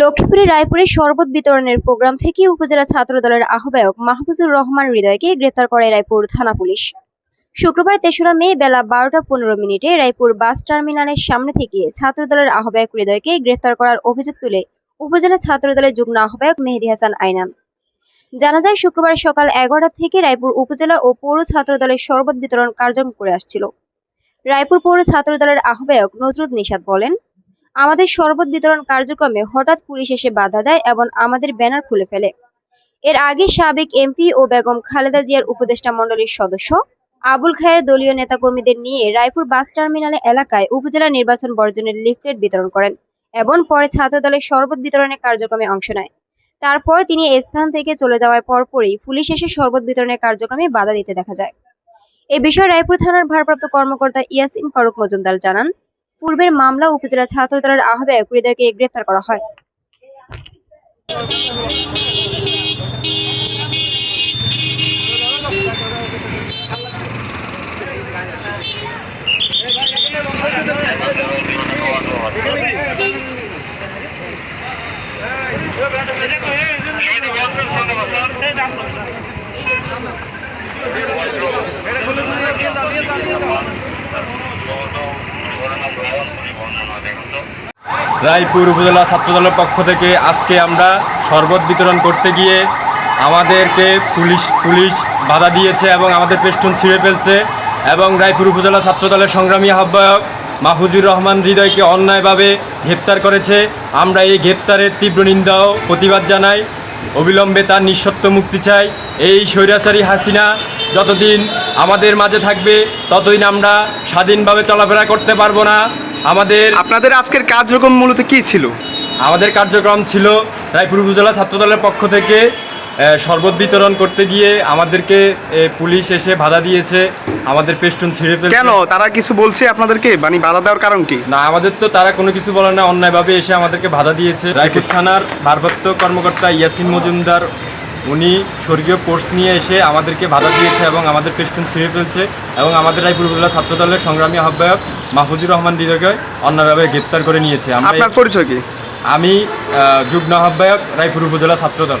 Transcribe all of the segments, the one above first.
লক্ষ্মীপুরে রায়পুরে শরবত বিতরণের প্রোগ্রাম থেকে উপজেলা ছাত্রদলের আহ্বায়ক মাহফুজুর রহমান হৃদয়কে গ্রেপ্তার করে রায়পুর থানা পুলিশ। শুক্রবার তেসরা মে বেলা বারোটা পনেরো মিনিটে রায়পুর বাস টার্মিনালের সামনে থেকে ছাত্রদলের আহ্বায়ক হৃদয়কে গ্রেপ্তার করার অভিযোগ তুলে উপজেলা ছাত্রদলের যুগ্ম আহ্বায়ক মেহেদি হাসান আইনান জানা যায়, শুক্রবার সকাল এগারোটা থেকে রায়পুর উপজেলা ও পৌর ছাত্রদলের শরবত বিতরণ কার্যক্রম করে আসছিল। রায়পুর পৌর ছাত্রদলের আহ্বায়ক নজরুল নিষাদ বলেন আমাদের শরবত বিতরণ কার্যক্রমে হঠাৎ পুলিশ এসে বাধা দেয় এবং আমাদের ব্যানার খুলে ফেলে। এর আগে সাবেক এমপি ও বেগম খালেদা জিয়ার উপদেষ্টা মণ্ডলীর সদস্য আবুল খায়ের দলীয় নেতাকর্মীদের নিয়ে রায়পুর বাস টার্মিনালে এলাকায় উপজেলা নির্বাচন বর্জনের লিফলেট বিতরণ করেন এবং পরে ছাত্র দলের শরবত বিতরণের কার্যক্রমে অংশ নেয়। তারপর তিনি স্থান থেকে চলে যাওয়ার পরপরই পুলিশ এসে শরবত বিতরণের কার্যক্রমে বাধা দিতে দেখা যায়। এ বিষয়ে রায়পুর থানার ভারপ্রাপ্ত কর্মকর্তা ইয়াসিন ফারুক মজুমদার জানান পূর্বের মামলা উপজেলা ছাত্রদলের আহ্বায়ক হৃদয়কে গ্রেফতার করা হয়। রায়পুর উপজেলা ছাত্রদলের পক্ষ থেকে আজকে আমরা শরবত বিতরণ করতে গিয়ে আমাদেরকে পুলিশ পুলিশ বাধা দিয়েছে এবং আমাদের পেস্টুন ছিঁড়ে ফেলছে এবং রায়পুর উপজেলা ছাত্রদলের সংগ্রামী আহ্বায়ক মাহফুজুর রহমান হৃদয়কে অন্যায়ভাবে গ্রেপ্তার করেছে। আমরা এই গ্রেপ্তারের তীব্র নিন্দা ও প্রতিবাদ জানাই। অবিলম্বে তার নিঃসত্ব মুক্তি চাই। এই স্বৈরাচারী হাসিনা যতদিন আমাদের মাঝে থাকবে, ততদিন আমরা স্বাধীনভাবে চলাফেরা করতে পারব না। আমাদের আপনাদের আজকের কার্যক্রম মূলত কি ছিল? আমাদের কার্যক্রম ছিল রায়পুর উপজেলা ছাত্রদলের পক্ষ থেকে শরবত বিতরণ করতে গিয়ে আমাদেরকে পুলিশ এসে বাধা দিয়েছে আমাদের পেস্টুন ছিঁড়ে ফেলছে। কেন? তারা কিছু বলছে আপনাদেরকে? মানে বাধা দেওয়ার কারণ কি? না আমাদের তো তারা কোনো কিছু বলে না অন্যায়ভাবে এসে আমাদেরকে বাধা দিয়েছে। রায়পুর থানার ভারপ্রাপ্ত কর্মকর্তা ইয়াসিন মজুমদার উনি স্বর্গীয় কোর্স নিয়ে এসে আমাদেরকে বাধা দিয়েছে এবং আমাদের পেস্টুন ছিঁড়ে ফেলছে এবং আমাদের রায়পুর উপজেলা ছাত্রদলের সংগ্রামী আহ্বায়ক মাহফুজুর রহমান হৃদয়কে অন্যভাবে গ্রেপ্তার করে নিয়েছে। আমরা পরিচয় কি? আমি যুগ্ন যুগ্ম আহ্বায়ক রায়পুর উপজেলা ছাত্রদল।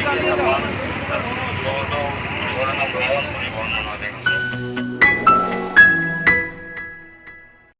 দাঁড়িয়ে দাঁড়িয়ে দাঁড়িয়ে